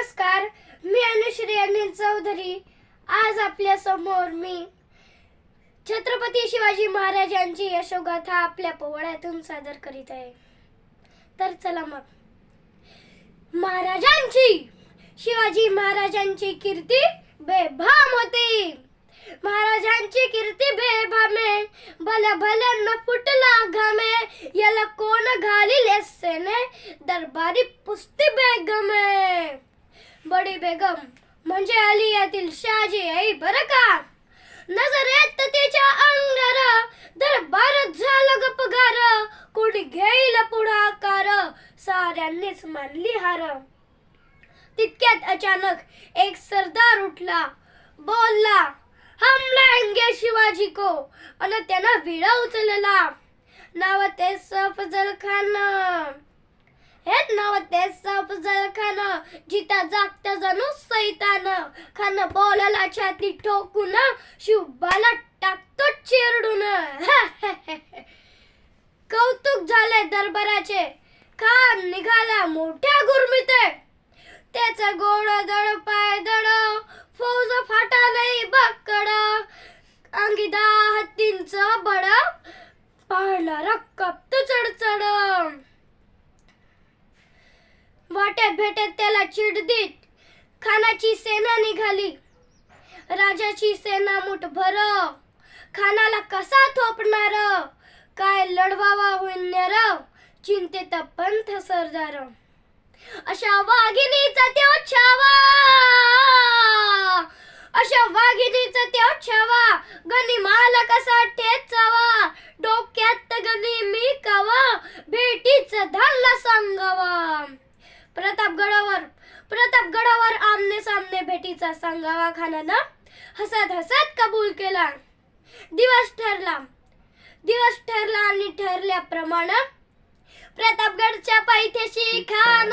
नमस्कार मी अनुश्री अनिल चौधरी. आज आपल्यासमोर मी छत्रपती शिवाजी महाराजांची यशोगाथा आपल्या पोवळ्यातून सादर करीत आहे. तर चला मग. महाराजांची शिवाजी महाराजांची कीर्ती बेभाम होती. महाराजांची कीर्ती बेभामे भल्या न फुटला घामे. याला कोण घालील सेने दरबारी पुस्ती बेगमे. बडी बेगम म्हणजे अली यातील शहाजी आई बर का? नजरेत तिच्या अंगार दरबार झालं गपगार कोणी घेईल पुढाकार साऱ्यांनीच मानली हार. तितक्यात अचानक एक सरदार उठला बोलला हम लाएंगे शिवाजी को. आणि त्यानं विडा उचलला. नाव ते सफजल खान हेच नाव ते सफजल खान जिता जागता जणू सैतान. खान बोलाला छाती ठोकून शिवबाला टाकतो चिरडून. खानाची सेना निघाली. राजाची सेना मुठभर. खानाला कसा थोपणार? काय लढवावा होणार चिंतेत पंथ सरदार. अशा वाघिणीचा त्यो छावा. अशा वाघिणीचा त्यो छावा. गणी माल कसा ठेचावा डो सामने सांगावा खानानं हसत हसत कबूल केला. दिवस ठरला. दिवस ठरला आणि ठरल्याप्रमाणे प्रतापगडच्या पायथ्याशी खान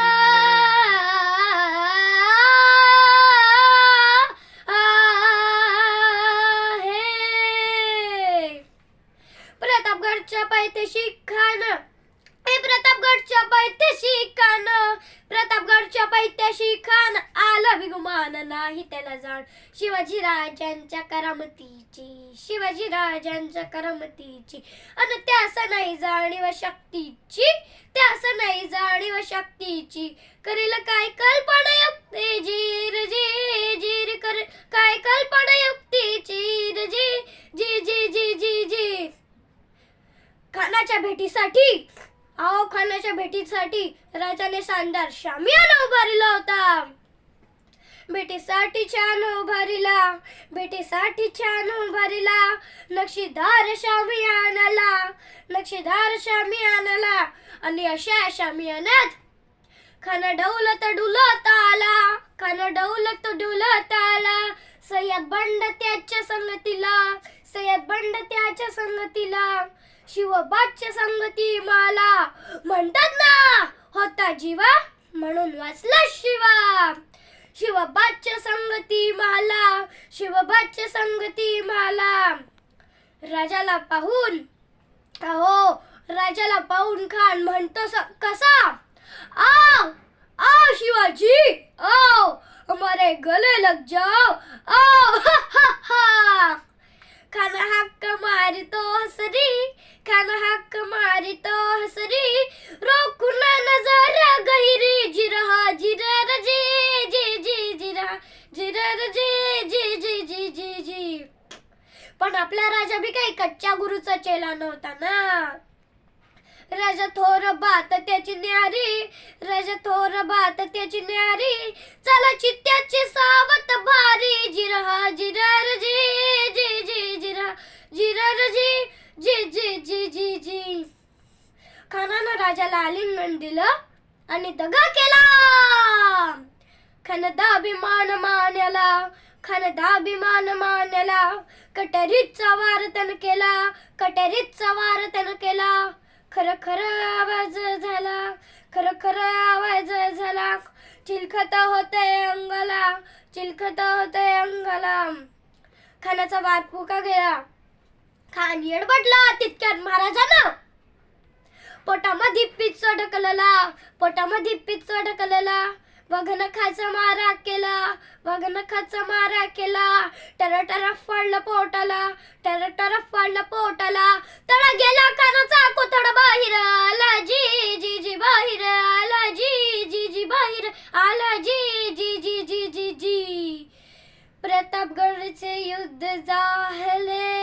हे. प्रतापगडच्या पायथ्याशी खान हे प्रतापगडच्या पायथ्याशी खान प्रतापगडच्या पायथ्याशी खान आलं नाही त्याला जाण. शिवाजी राजांच्या करामतीची शिवाजी राजांच्या करामतीची. आणि त्यास नाही जाणीव शक्तीची त्यास नाही जाणीव शक्तीची. करील काय कल्पना युक्ती जीर जी जीर कर काय कल्पना युक्तीची र जी जी जी जी जी जी खानाच्या भेटीसाठी आओ खानाच्या भेटीसाठी राजाने शानदार शामियाना उभारला होता. भेटीसाठी छान उभारीला भेटीसाठी छान उभारीला. नक्षीदार शामियानाला नक्षीदार शामियानाला आणि अशा शामी आणत खाना डौलत डुलत आला खान डौलत डुलत आला. सय्यद बंड त्याच्या संगतीला सय्यद बंड त्याच्या संगतीला. शिवबाच्या संगती माला म्हणतात ना होता जीवा म्हणून वाचला शिवा. शिवबाच्या संगती माला शिवबाच्या संगती माला. राजाला पाहून अहो राजाला पाहून खान म्हणतो कसा? आओ आओ शिवाजी आओ हमारे गले लग जाओ आओ हा हा हा. खाना हक्क मारितो हसरी खाना हक्क मारितो हसरी. रोकुना नजर गहिरी जिरहा जिरर पण आपला राजा बी काही कच्च्या गुरुचा चेला नव्हता ना. राजा थोर बात त्याची न्यारी. राजा थोर बात त्याची न्यारी. चला चित्त्याची सावत भारी. जिरा जिरर जी जी जी जिरा. जिरर जी जी जी जी जी जी. खानानं राजाला आलिंगन दिलं आणि दगा केला. खानदा अभिमान मान्याला. खानदा अभिमान मानला. कटरीचा वारतन केला. कटरीचा वारतन केला. खर खर आवाज झाला. खर खर आवाज झाला. चिलखत होते अंगाला. चिलखत होते अंगाला. खानाचा वार फुका गेला. खान येडबडला तितक्यात महाराजानं. पोटामध्ये पिच्च ढकलला पोटामध्ये पिच्च ढकलला वघनखाचा मारा केला वघनखाचा मारा केला. टरटरफ पडलं पोटाला टरटरफ पडलं पोटाला. तळा गेला कानाचा कोथळ बाहेर आला जी जी जी बाहेर आला जी जी जी बाहेर आला जी जी जी जी जी जी. प्रतापगडचे युद्ध झाले.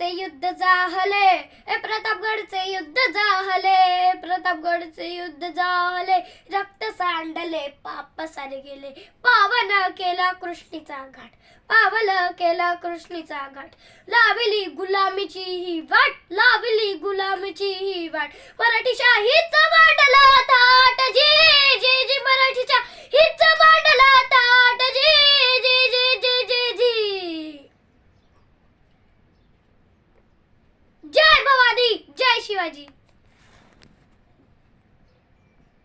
प्रतापगडचे युद्ध झाले ए प्रतापगडचे युद्ध झाले प्रतापगडचे युद्ध झाले रक्त सांडले पाप सारे गेले पावन केला कृष्णीचा घाट. पावल केला कृष्णीचा घाट. लाविली गुलामीची ही वाट. लाविली गुलामीची ही वाट. मराठी शाहीचा मांडला थाट जी जी जी मराठीच्या हिच मांडला थाट शिवाजी